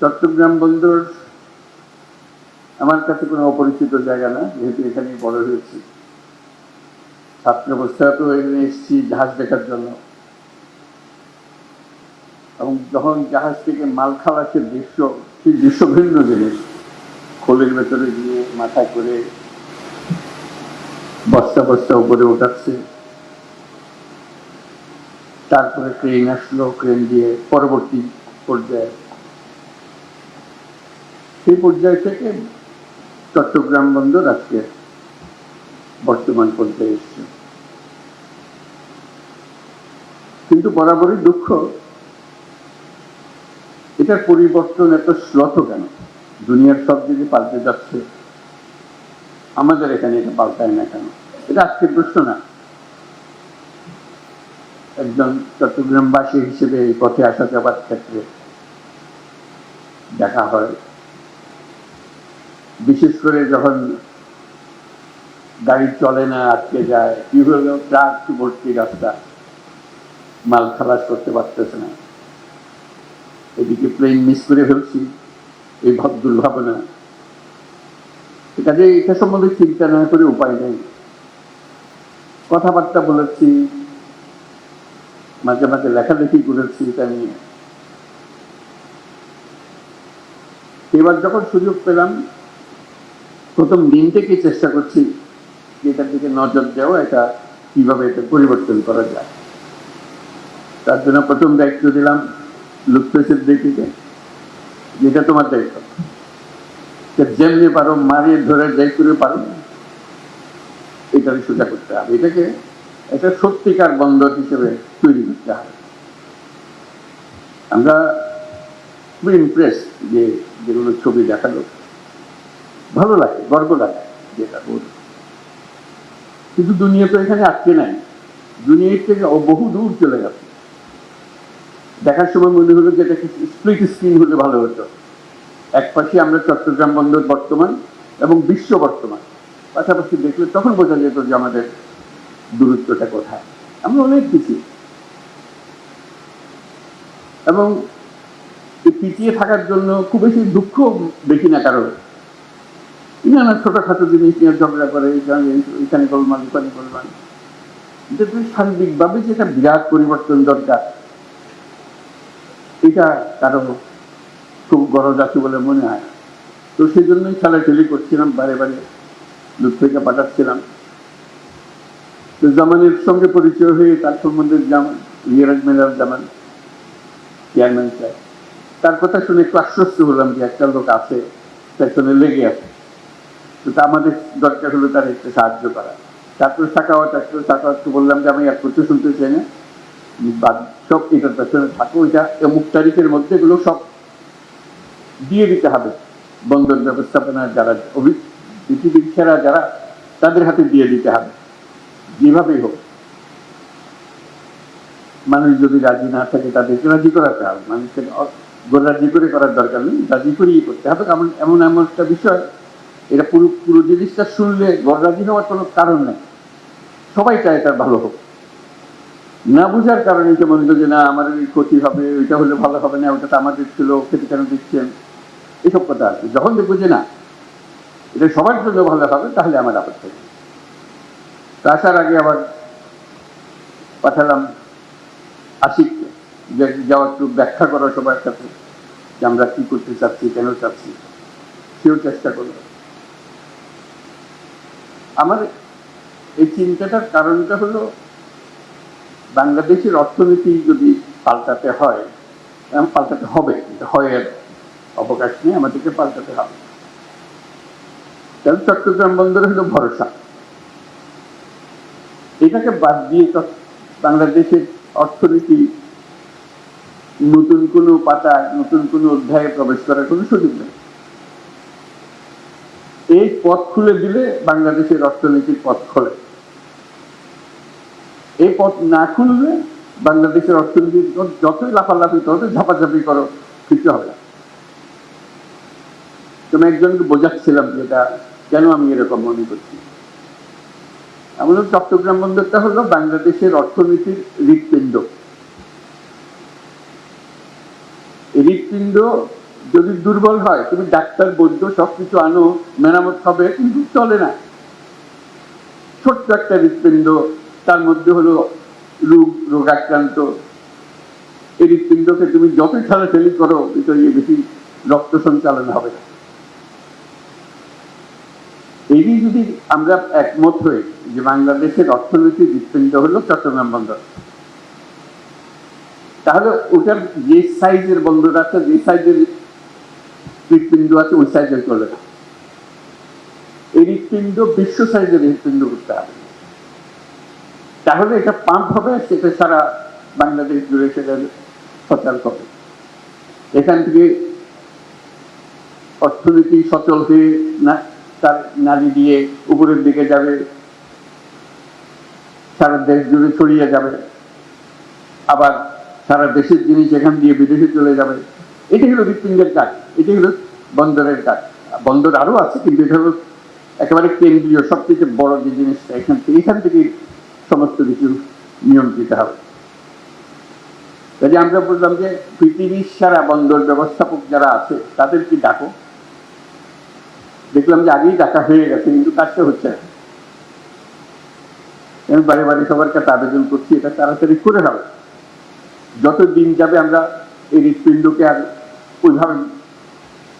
চট্টগ্রাম বন্দর আমার কাছে কোনো অপরিচিত জায়গা না, যেহেতু এখানেই বড় হয়েছি। ছাত্র অবস্থায় তো এখানে এসেছি জাহাজ দেখার জন্য। এবং যখন জাহাজ থেকে মাল খাওয়া খালাসের দৃশ্য সেই দৃশ্য ভিন্ন জিনিস। খোলের ভেতরে গিয়ে মাথায় করে বস্তা বস্তা উপরে ওঠাচ্ছে তারপরে ট্রেন আসলো ট্রেন দিয়ে পরবর্তী পর্যায়ে সেই পর্যায় থেকে চট্টগ্রাম বন্দর আজকে বর্তমান পর্যায়ে এসছে। কিন্তু বরাবরই দুঃখ, এটার পরিবর্তন এত শ্লথ কেন? দুনিয়ার সব দিকে পাল্টে যাচ্ছে। আমাদের এখানে এটা পাল্টায় না কেন? এটা আজকের প্রশ্ন না। একজন চট্টগ্রামবাসী হিসেবে এই পথে আসা যাবার ক্ষেত্রে দেখা হয় বিশেষ করে যখন গাড়ি চলে না, আটকে যায় কি হলো ট্রাক ভর্তি রাস্তা। মাল খালাস করতে পারতেছে না। এদিকে প্লেন মিস করে ফেলছি, এই ভাব দুর্ভাবনা। কাজে এটা সম্বন্ধে চিন্তা না করে উপায় নেই। কথাবার্তা বলেছি, মাঝে মাঝে লেখালেখি করেছি এটা নিয়ে। এবার যখন সুযোগ পেলাম প্রথম দিন থেকেই চেষ্টা করছি যে এটার দিকে নজর দেওয়া, এটা কীভাবে এটা পরিবর্তন করা যায়। তার জন্য প্রথম দায়িত্ব দিলাম লুপ্তেশের দিকে যেটা তোমার দায়িত্ব। যেমনি পারো মারিয়ে ধরে যাই করে পারো। এটাকে সোজা করতে হবে। এটাকে একটা সত্যিকার বন্দর হিসেবে তৈরি করতে হবে। আমরা খুবই ইমপ্রেস যে যেগুলো ছবি দেখাল। ভালো লাগে, গর্ব লাগে, যেটা ওর কিন্তু দুনিয়া তো এখানে আটকে নাই। দুনিয়ার থেকে বহু দূর চলে গেছে। দেখার সময় মনে হলো যে এটা স্প্লিট স্ক্রিন হলে ভালো হতো। এক পাশে আমরা চট্টগ্রাম বন্দর বর্তমান এবং বিশ্ব বর্তমান। পাশাপাশি দেখলে তখন বোঝা যেত যে আমাদের দূরত্বটা কোথায়। আমরা অনেক পিছিয়ে। এবং পিছিয়ে থাকার জন্য খুব বেশি দুঃখ দেখি না কারও। নানা ছোটখাটো জিনিস নিয়ে ঝগড়া করে এখানে গোলমাল, ওখানে গোলমাল। তো সার্বিকভাবে যে একটা বিরাট পরিবর্তন দরকার, এটা কারও খুব গরজ আছে বলে মনে হয়। তো সেই জন্যই খেলাখেলি করছিলাম, বারে বারে থেকে পাঠাচ্ছিলাম। তো জামানের সঙ্গে পরিচয় হয়ে তার সম্বন্ধে জামান রিয়াজ মেলার জামান চেয়ারম্যান স্যার তার কথা শুনে একটু আশ্বস্ত হলাম যে একটা লোক আছে, পেছনে লেগে আছে। তো তা আমাদের দরকার হলো তার একটু সাহায্য করা। তারপর সাকাওয়াত একটু বললাম যে আমি এক করতে শুনতে চাই না। সব এটার পেছনে থাকো এটা অমুক তারিখের মধ্যে এগুলো সব দিয়ে দিতে হবে। বন্দর ব্যবস্থাপনার যারা পৃথিবীর যারা, তাদের হাতে দিয়ে দিতে হবে। যেভাবেই হোক। মানুষ যদি রাজি না থাকে, তাদেরকে রাজি করাতে হবে। মানুষকে রাজি করে করার দরকার নেই। রাজি করেই করতে হবে। এমন এমন এমন একটা বিষয় এটা পুরো পুরো জিনিসটা শুনলে রাজি হওয়ার কোনো কারণ নেই। সবাই চায় তার ভালো হোক। না বুঝার কারণে যে মনে যে, না আমার এই ক্ষতি হবে, ওইটা হলে ভালো হবে না, ওটা তো আমাদের ছিল খেতে কেন দিচ্ছেন? এসব কথা আছে যখন দেখব যে না, এটা সবার জন্য ভালো হবে, তাহলে আমার আপত্তি। তা আসার আগে আবার পাঠালাম আশিক যাওয়া একটু ব্যাখ্যা করা সবার সাথে যে আমরা কি করতে চাচ্ছি, কেন চাচ্ছি? সেও চেষ্টা করল। আমার এই চিন্তাটার কারণটা হলো বাংলাদেশের অর্থনীতি যদি পাল্টাতে হয় পাল্টাতে হবে, এটা হয় অবকাশ নেই আমাদেরকে পাল্টাতে হবে। কারণ চট্টগ্রাম বন্দর হলো ভরসা। এটাকে বাদ দিয়ে বাংলাদেশের অর্থনীতি নতুন কোনো পাতা নতুন কোনো অধ্যায়ে প্রবেশ করার কোনো সুযোগ নেই। এই পথ খুলে দিলে বাংলাদেশের অর্থনীতির পথ খোলে। এই পথ না খুললে বাংলাদেশের অর্থনীতি যতই লাফালাফি ততই ঝাপাঝাপি করো, কিছু হবে না। তুমি একজনকে বোঝাচ্ছিলাম যে এটা কেন আমি এরকম মনে করছি। আমাদের চট্টগ্রাম বন্দরটা হলো বাংলাদেশের অর্থনীতির হৃৎপিণ্ড। হৃৎপিণ্ড যদি দুর্বল হয়, তুমি ডাক্তার, বৈদ্য, সবকিছু আনো, মেরামত হবে, কিন্তু চলে না। ছোট্ট একটা হৃৎপিণ্ড, তার মধ্যে হলো রোগ রোগাক্রান্ত এই হৃৎপিণ্ডকে তুমি যতই ঠেলাঠেলি করো, ভিতরে বেশি রক্ত সঞ্চালন হবে না। এরই যদি আমরা একমত হই যে বাংলাদেশের অর্থনৈতিক হৃৎপিণ্ড হলো চট্টগ্রাম বন্দর, তাহলে ওটার যে সাইজের বন্দর আছে, যে সাইজের হৃৎপিণ্ড আছে, ওই সাইজের চলে না এই হৃৎপিণ্ড বিশ্ব সাইজের হৃৎপিণ্ড করতে হবে। তাহলে এটা পাম্প হবে, সেটা সারা বাংলাদেশ জুড়ে সেটা সচল হবে। এখান থেকে অর্থনীতি সচল হয়ে না, তার নারী দিয়ে উপরের দিকে যাবে, সারা দেশ জুড়ে ছড়িয়ে যাবে। আবার সারা দেশের জিনিস এখান দিয়ে বিদেশে চলে যাবে। এটাই হলো হৃৎপিণ্ডের কাজ। এটাই হলো বন্দরের কাজ। বন্দর আরও আছে, কিন্তু এটা হলো একেবারে কেন্দ্রীয় সবথেকে বড় যে জিনিসটা এখান থেকে এখান থেকে সমস্ত কিছু নিয়ন্ত্রিত হবে। কাজে আমরা বললাম যে পৃথিবীর সারা বন্দর ব্যবস্থাপক যারা আছে, তাদেরকে ডাকো। দেখলাম যে আগেই ডাকা হয়ে গেছে, কিন্তু কাজটা হচ্ছে না। আমি বারে বাড়ি সবার কাছে আবেদন করছি, এটা তাড়াতাড়ি করে হবে। যত দিন যাবে আমরা এই হৃৎপিণ্ডকে আর ওইভাবে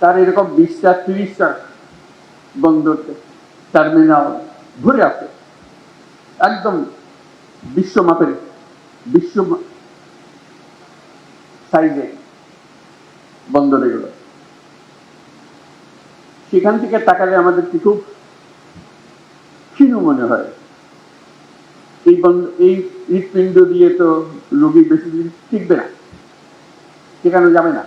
তার এরকম বিশটা তিরিশটা বন্দর টার্মিনাল ঘুরে আছে একদম বিশ্ব মাপের বিশ্ব সাইজে বন্দর এগুলো সেখান থেকে তাকালে আমাদের কি খুব ক্ষীণ মনে হয়। এই বন্ধ এই হৃৎপিণ্ড দিয়ে তো রোগী বেশি দিন টিকবে না। সেখানে যাবে না।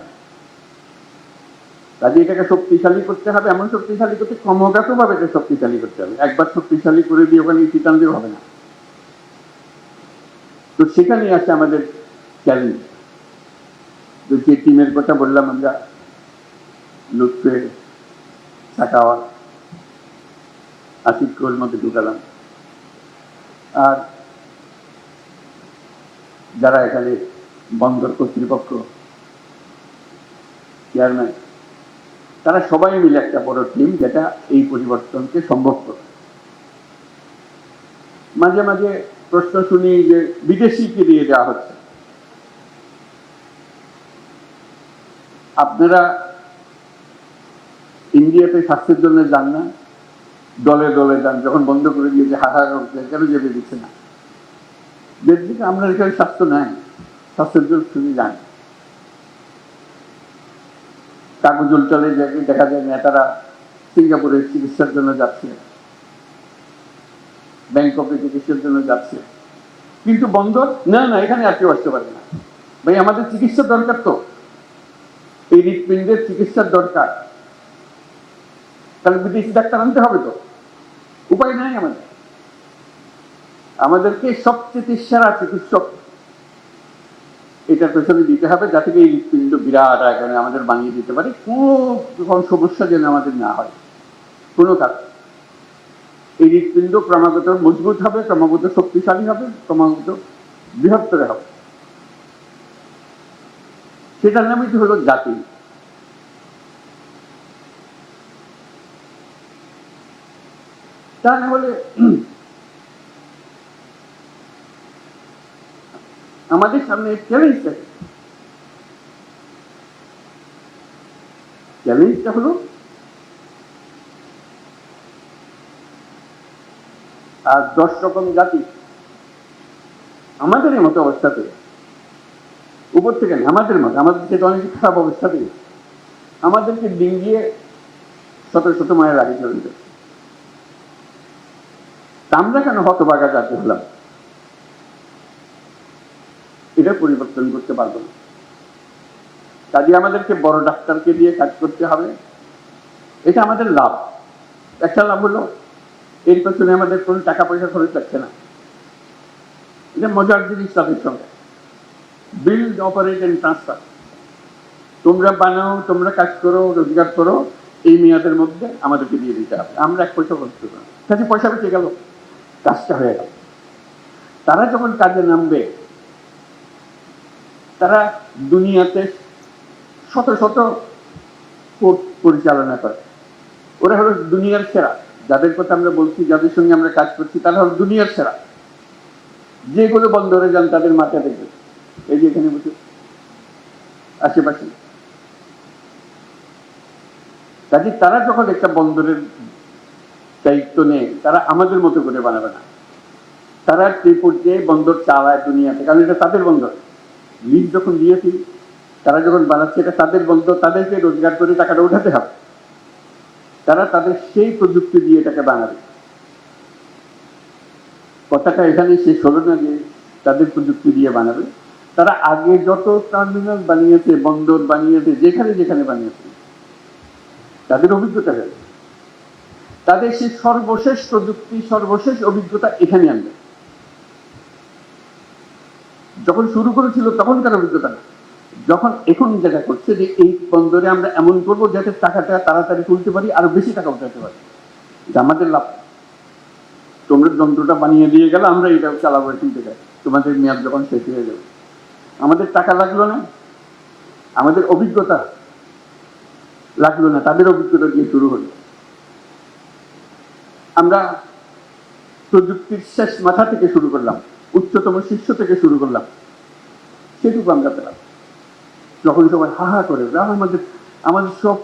কাজে এটাকে শক্তিশালী করতে হবে, এমন শক্তিশালী করতে ক্রমাগত ভাবে এটা শক্তিশালী করতে হবে। একবার শক্তিশালী করে দিয়ে ওখানে চিটান দিয়ে হবে না। তো সেখানেই আছে আমাদের চ্যালেঞ্জ যে টিমের কথা বললাম আমরা, লুৎফে, সাকাওয়া কোর মধ্যে ঢুকালাম। আর যারা এখানে বন্দর কর্তৃপক্ষ চেয়ারম্যান তারা সবাই মিলে একটা বড় টিম যেটা এই পরিবর্তনকে সম্ভব করে মাঝে মাঝে প্রশ্ন শুনি যে বিদেশিকে দিয়ে দেওয়া হচ্ছে। আপনারা ইন্ডিয়াতে স্বাস্থ্যের জন্য যান না, দলে দলে যান, যখন বন্ধ করে দিয়েছে হাহার কেন যেতে দিচ্ছে না? দেখছি আমরা এখানে স্বাস্থ্য নাই, স্বাস্থ্যের জন্য শুধু যান। কাগজল চলে যায়, দেখা যায় নেতারা সিঙ্গাপুরে চিকিৎসার জন্য যাচ্ছে। ব্যাংককে চিকিৎসার জন্য যাচ্ছে। কিন্তু বন্দর, না না, এখানে আর কেউ আসতে পারবে না। ভাই, আমাদের চিকিৎসা দরকার তো। এই হৃৎপিণ্ডের চিকিৎসার দরকার। তাহলে বিদেশি ডাক্তার আনতে হবে তো। উপায় নাই আমাদের। আমাদেরকে সবচেয়ে সেরা চিকিৎসক এটার পেছনে দিতে হবে, যাতে এই হৃৎপিণ্ড বিরাট আকারে আমাদের বানিয়ে দিতে পারে। কোনো কোনো সমস্যা যেন আমাদের না হয়। কোনো কাজ এই হৃৎপিণ্ড ক্রমাগত মজবুত হবে, ক্রমাগত শক্তিশালী হবে, ক্রমাগত বৃহত্তর হবে। সেটার নামই তো হলো জাতি। তা না হলে আমাদের সামনে চ্যালেঞ্জ থাকে চ্যালেঞ্জটা হলো আর দশ রকম জাতি আমাদের মতো অবস্থাতে উপর থেকে আমাদের মতো, আমাদের থেকে অনেক খারাপ অবস্থাতে আমাদেরকে ডিঙ্গিয়ে শত শত মায়ের আগে চলে তা আমরা কেন হতবাগা জাতি হলাম? এটা পরিবর্তন করতে পারব না। কাজে আমাদেরকে বড় ডাক্তারকে দিয়ে কাজ করতে হবে। এটা আমাদের লাভ। একটা লাভ হলো, এর পেছনে আমাদের কোনো টাকা পয়সা খরচ লাগছে না। এটা মজার জিনিস তাদের সঙ্গে। বিল্ড অপারেট এন্ড ট্রান্সফার তোমরা বানাও, তোমরা কাজ করো, রোজগার করো, এই মেয়াদের মধ্যে আমাদেরকে দিয়ে দিতে হবে। আমরা এক পয়সা খরচ করব না। পয়সা বেঁচে গেল, কাজটা হয়ে গেল। তারা যখন কাজে নামবে তারা দুনিয়াতে শত শত কোর্ট পরিচালনা করে। ওরা হলো দুনিয়ার সেরা। যাদের কথা আমরা বলছি, যাদের সঙ্গে আমরা কাজ করছি, তারা হলো দুনিয়ার সেরা। যেগুলো বন্দরে যান, তাদের মাথা দেখবে। এই যে এখানে বসে। আশেপাশে। কাজে তারা যখন একটা বন্দরের দায়িত্ব নেয়, তারা আমাদের মতো করে বানাবে না। তারা সেই পর্যায়ে বন্দর চালায় দুনিয়াতে, কারণ এটা তাদের বন্দর। লিজ যখন দিয়েছি, তারা যখন বানাচ্ছে, এটা তাদের বন্দর তাদেরকে রোজগার করে টাকাটা উঠাতে হবে। তারা তাদের সেই প্রযুক্তি দিয়ে এটাকে বানাবে। কথাটা এখানে শেষ হলো না যে তাদের প্রযুক্তি দিয়ে বানাবে। তারা আগে যত টার্মিনাল বানিয়েছে, বন্দর বানিয়েছে, যেখানে যেখানে বানিয়েছে, তাদের অভিজ্ঞতা তাদের সেই সর্বশেষ প্রযুক্তি, সর্বশেষ অভিজ্ঞতা এখানে আনবে। যখন শুরু করেছিল তখনকার অভিজ্ঞতা না যখন এখন যেটা করছে যে, এই বন্দরে আমরা এমন করব যাতে টাকাটা তাড়াতাড়ি তুলতে পারি, আরও বেশি টাকা উঠাতে পারি। আমাদের লাভ। তোমরা যন্ত্রটা বানিয়ে দিয়ে গেলে আমরা এটা চালাবো, এখান থেকে। তোমাদের মেয়াদ যখন শেষ হয়ে যাবে। আমাদের টাকা লাগল না। আমাদের অভিজ্ঞতা লাগল না। তাদের অভিজ্ঞতা দিয়ে শুরু হলো। আমরা প্রযুক্তির শেষ মাথা থেকে শুরু করলাম। উচ্চতম শীর্ষ থেকে শুরু করলাম। সেটুকু আমরা পেলাম। যখন সবাই হা হা করে "আহ, আমাদের আমাদের সব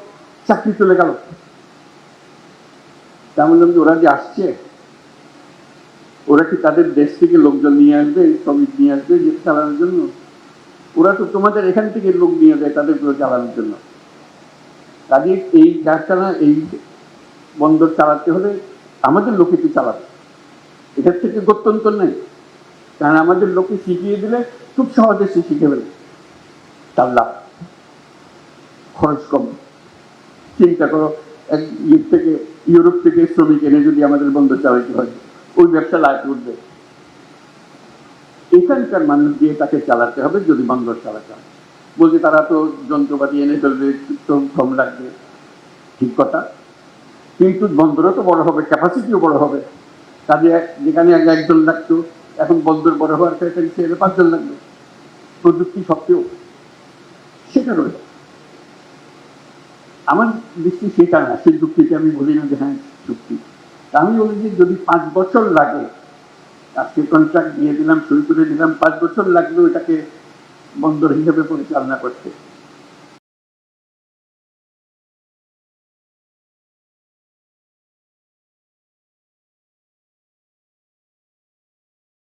চাকরি চলে গেল। তেমন যে ওরা যে আসছে ওরা কি তাদের দেশ থেকে লোকজন নিয়ে আসবে শ্রমিক নিয়ে আসবে যে চালানোর জন্য? ওরা তো তোমাদের এখান থেকে লোক নিয়ে যায় তাদের পুরো চালানোর জন্য। কাজে এই কারখানা এই বন্দর চালাতে হলে আমাদের লোকে তো চালাবে। এটার থেকে গত্যন্তর নেই। কারণ আমাদের লোকে শিখিয়ে দিলে খুব সহজে সে শিখে ফেলে তার লাভ। খরচ কম। চিন্তা করো, এক থেকে, ইউরোপ থেকে শ্রমিক এনে যদি আমাদের বন্দর চালাতে হয়, ওই ব্যবসা লাভ উঠবে এখানকার মানুষ দিয়ে তাকে চালাতে হবে যদি বন্দর চালাতে হয়। বলছে, তারা তো যন্ত্রপাতি এনে ফেলবে কম লাগবে। ঠিক কথা। কিন্তু বন্দরও তো বড় হবে ক্যাপাসিটিও বড় হবে। কাজে যেখানে একজন লাগতো এখন বন্দর বড় হওয়ার ক্ষেত্রে সেখানে পাঁচজন লাগবে? প্রযুক্তি সত্ত্বেও। সেটা রয়েছে আমার দৃষ্টি সেটা না, সেই যুক্তিকে আমি বলি না যে হ্যাঁ চুক্তি আমি বলি যে যদি পাঁচ বছর লাগে, আজকে কন্ট্রাক্ট দিয়ে দিলাম সই করে দিলাম, পাঁচ বছর লাগল এটাকে বন্দর হিসেবে পরিচালনা করতে।